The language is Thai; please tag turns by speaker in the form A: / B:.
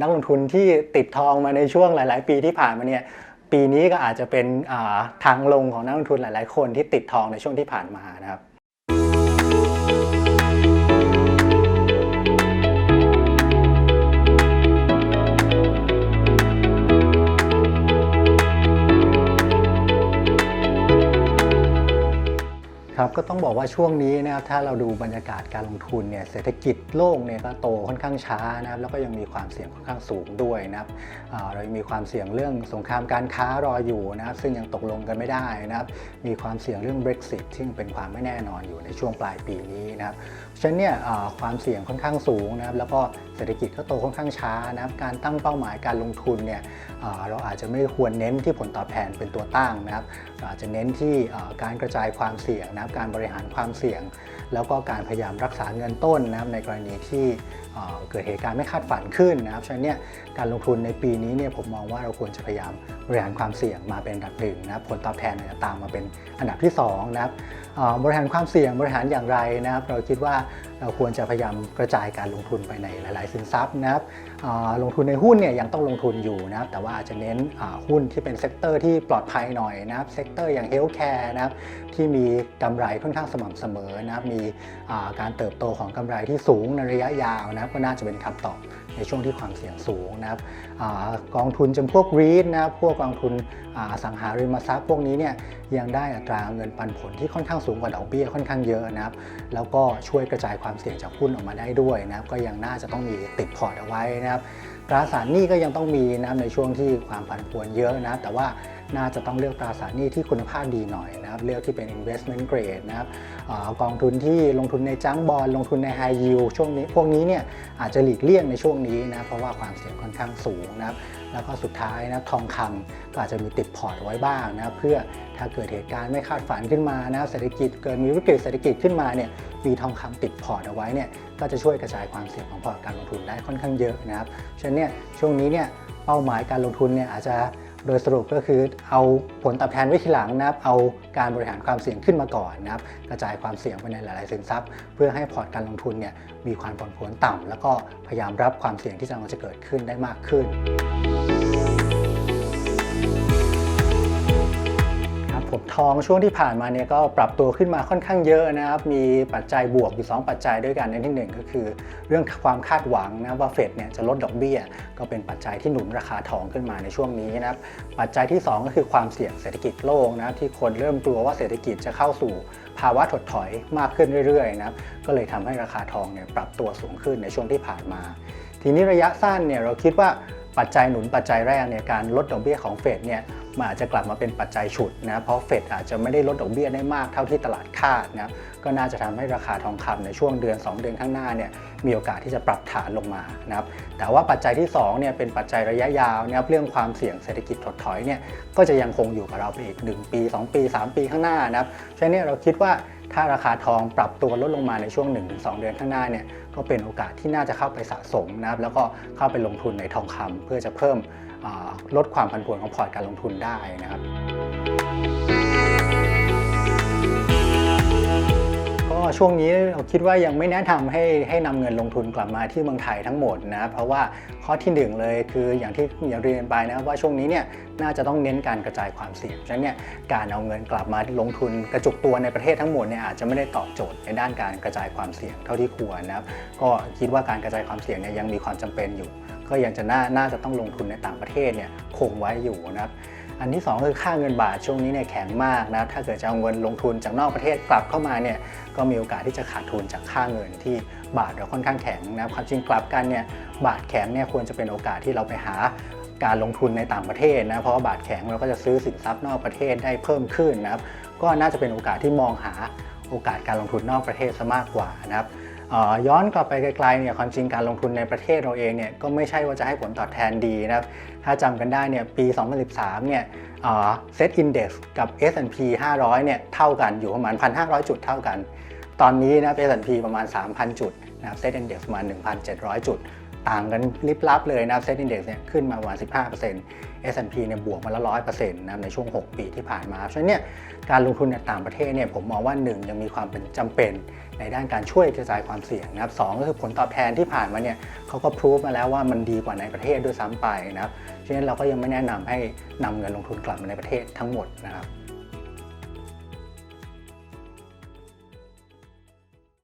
A: นักลงทุนที่ติดทองมาในช่วงหลาย ๆ ปีที่ผ่านมาเนี่ยปีนี้ก็อาจจะเป็นทางลงของนักลงทุนหลาย ๆ คนที่ติดทองในช่วงที่ผ่านมานะครับ ครับก็ต้องบอกว่าช่วงนี้นะครับถ้าเราดูบรรยากาศการลงทุนเนี่ยเศรษฐกิจโลกเนี่ยก็โตค่อนข้างช้านะครับแล้วก็ยังมีความเสี่ยงค่อนข้างสูงด้วยนะครับอ่าเรายังมีความเสี่ยงเรื่องสงครามการค้ารออยู่นะครับซึ่งยังตกลงกันไม่ได้นะครับมีความเสี่ยงเรื่อง Brexit ที่งเป็นความไม่แน่นอนอยู่ในช่วงปลายปีนี้นะครับฉะนั้นเนี่ยความเสี่ยงค่อนข้างสูงนะครับแล้วก็เศรษฐกิจก็โตค่อนข้างช้านะครับการตั้งเป้าหมายการลงทุนเนี่ยเราอาจจะไม่ควรเน้นที่ผลตอบแทนเป็นตัวตั้งนะครับอาจจะเน้นที่การกระจายความเสี่ยงนะครับการบริหารความเสี่ยง แล้วก็การพยายามรักษาเงินต้นนะครับในกรณีที่เกิดเหตุการณ์ไม่คาดฝันขึ้นนะครับฉะนั้นเนี่ยการลงทุนในปีนี้เนี่ยผมมองว่าเราควรจะพยายามบริหารความเสี่ยงมาเป็นอันดับหนึ่งนะครับผลตอบแทนจะตามมาเป็นอันดับที่สองนะครับบริหารความเสี่ยงบริหารอย่างไรนะครับ เราคิดว่าเราควรจะพยายามกระจายการลงทุนไปในหลาย ๆ สินทรัพย์นะครับ ลงทุนในหุ้นเนี่ยยังต้องลงทุนอยู่นะครับแต่ว่าอาจจะเน้นหุ้นที่เป็นเซกเตอร์ที่ปลอดภัยหน่อยนะครับเซกเตอร์อย่างเฮลท์แคร์นะครับที่มีกำไรค่อนข้างสม่ำเสมอนะครับมีการเติบโตของกำไรที่สูงในระยะยาวนะครับก็น่าจะเป็นคำตอบในช่วงที่ความเสี่ยงสูงนะครับอกองทุนจำพวกรีทนะครับพวกกองทุนสังหาริมทรัพย์พวกนี้เนี่ยยังได้อัตราเงินปันผลที่ค่อนข้างสูงกว่าดอกเบี้ยค่อนข้างเยอะนะครับแล้วก็ช่วยกระจายความเสี่ยงจากหุ้นออกมาได้ด้วยนะครับก็ยังน่าจะต้องมีติดพอร์ตเอาไว้นะครับตราสารหนี้ก็ยังต้องมีนะครับในช่วงที่ความผันผวนเยอะนะแต่ว่า น่าจะต้องเลือกตราสารหนี้ที่คุณภาพดีหน่อยนะครับเลือกที่เป็น investment grade นะครับอกองทุนที่ลงทุนในจังบอลลงทุนใน high yield ช่วงนี้พวกนี้เนี่ยอาจจะหลีกเลี่ยงในช่วงนี้นะเพราะว่าความเสี่ยงค่อนข้างสูงนะครับแล้วก็สุดท้ายนะทองคำก็อาจจะมีติดพอร์ตไว้บ้างนะเพื่อถ้าเกิดเหตุการณ์ไม่คาดฝันขึ้นมานะเศรษฐกิจเกิดมีวิกฤตเศรษฐกิจขึ้นมาเนี่ยมีทองคำติดพอร์ตเอาไว้เนี่ยก็จะช่วยกระจายความเสี่ยงของพอร์ตการลงทุนได้ค่อนข้างเยอะนะครับฉะนั้นเนี่ยช่วงนี้เนี่ยเป้าหมายการลงทุนเนี่ยอาจจะ โดยสรุปก็คือเอาผลตอบแทนไว้ทีหลังนะครับ เอาการบริหารความเสี่ยงขึ้นมาก่อนนะครับ กระจายความเสี่ยงไปในหลาย ๆ สินทรัพย์ เพื่อให้พอร์ตการลงทุนเนี่ยมีความผันผวนต่ำแล้วก็พยายามรับความเสี่ยงที่จะจะเกิดขึ้นได้มากขึ้น ทองช่วงที่ผ่านมาเนี่ยก็ปรับตัวขึ้นมาค่อนข้างเยอะนะครับ มีปัจจัยบวกอยู่ 2 ปัจจัยด้วยกันในที่หนึ่งก็คือเรื่องความคาดหวังนะว่าเฟดเนี่ยจะลดดอกเบี้ย ก็เป็นปัจจัยที่หนุนราคาทองขึ้นมาในช่วงนี้นะครับ ปัจจัยที่ 2 ก็คือความเสี่ยงเศรษฐกิจโลกนะที่คนเริ่มกลัวว่าเศรษฐกิจจะเข้าสู่ภาวะถดถอยมากขึ้นเรื่อยๆนะครับก็เลยทำให้ราคาทองเนี่ยปรับตัวสูงขึ้นในช่วงที่ผ่านมา ทีนี้ระยะสั้นเนี่ยเราคิดว่าปัจจัยหนุนปัจจัยแรกเนี่ยการลดดอกเบี้ยของเฟดเนี่ย มันอาจจะกลับมาเป็นปัจจัยฉุดนะเพราะเฟดอาจจะไม่ได้ลดดอกเบี้ยได้มากเท่าที่ตลาดคาดนะก็น่าจะทำให้ราคาทองคำในช่วงเดือน 2 เดือนข้างหน้าเนี่ยมีโอกาสที่จะปรับฐานลงมานะครับแต่ว่าปัจจัยที่2เนี่ยเป็นปัจจัยระยะยาวนะครับเรื่องความเสี่ยงเศรษฐกิจถดถอยเนี่ยก็จะยังคงอยู่กับเราไปอีก 1 ปี 2 ปี 3 ปีข้างหน้านะครับฉะนั้นเราคิดว่าถ้าราคาทองปรับตัวลดลงมาในช่วง 1-2 เดือนข้างหน้าเนี่ยก็เป็นโอกาสที่น่าจะเข้าไปสะสมนะครับแล้วก็เข้าไปลงทุนในทองคำเพื่อจะเพิ่ม ลดความผันผวนของพอร์ตการลงทุนได้นะครับ ก็ช่วงนี้เราคิดว่ายังไม่แนะนำให้ให้นำเงินลงทุนกลับมาที่เมืองไทยทั้งหมดนะเพราะว่าข้อที่หนึ่งเลยคืออย่างที่อย่างเรียนไปนะว่าช่วงนี้เนี่ยน่าจะต้องเน้นการกระจายความเสี่ยงฉะนั้นเนี่ยการเอาเงินกลับมาลงทุนกระจุกตัวในประเทศทั้งหมดเนี่ยอาจจะไม่ได้ตอบโจทย์ในด้านการกระจายความเสี่ยงเท่าที่ควรนะครับก็คิดว่าการกระจายความเสี่ยงเนี่ยยังมีความจำเป็นอยู่ ก็ยังจะน่าน่าจะต้องลงทุนในต่างประเทศเนี่ยคงไว้อยู่นะครับอันที่2คือค่าเงินบาทช่วงนี้เนี่ยแข็งมากนะถ้าเกิดจะเอาเงินลงทุนจากนอกประเทศกลับเข้ามาเนี่ยก็มีโอกาสที่จะขาดทุนจากค่าเงินที่บาทเราค่อนข้างแข็งนะความจริงกลับกันเนี่ยบาทแข็งเนี่ยควรจะเป็นโอกาสที่เราไปหาการลงทุนในต่างประเทศนะเพราะว่าบาทแข็งเราก็จะซื้อสินทรัพย์นอกประเทศได้เพิ่มขึ้นนะครับก็น่าจะเป็นโอกาสที่มองหาโอกาสการลงทุนนอกประเทศซะมากกว่านะครับ ย้อนกลับไปไกลๆเนี่ยความจริงการลงทุนในประเทศเราเองเนี่ยก็ไม่ใช่ว่าจะให้ผลตอบแทนดีนะครับถ้าจำกันได้เนี่ยปี 2013 เนี่ยเซตอินดี x กับ S&P 500 เนี่ยเท่ากันอยู่ประมาณ 1,500 จุดเท่ากัน ตอนนี้นะ S&P ประมาณ 3,000 จุดนะครับเซตอินดี x ประมาณ 1,700 จุด ต่างกันลิบลับเลยนะเซ็ตอินดี x เนี่ยขึ้นมาประมาณ 15% S&P เนี่ยบวกมาแล้ว100%นะครับในช่วง 6 ปีที่ผ่านมา ฉะนั้นเนี่ยการลงทุนในต่างประเทศเนี่ยผมมองว่า 1 ยังมีความเป็นจำเป็นในด้านการช่วยกระจายความเสี่ยงนะครับสองก็คือผลตอบแทนที่ผ่านมาเนี่ยเขาก็พิสูจมาแล้วว่ามันดีกว่าในประเทศด้วยซ้ำไปนะครับ ฉะนั้นเราก็ยังไม่แนะนำให้นำเงินลงทุนกลับมาในประเทศทั้งหมดนะครับ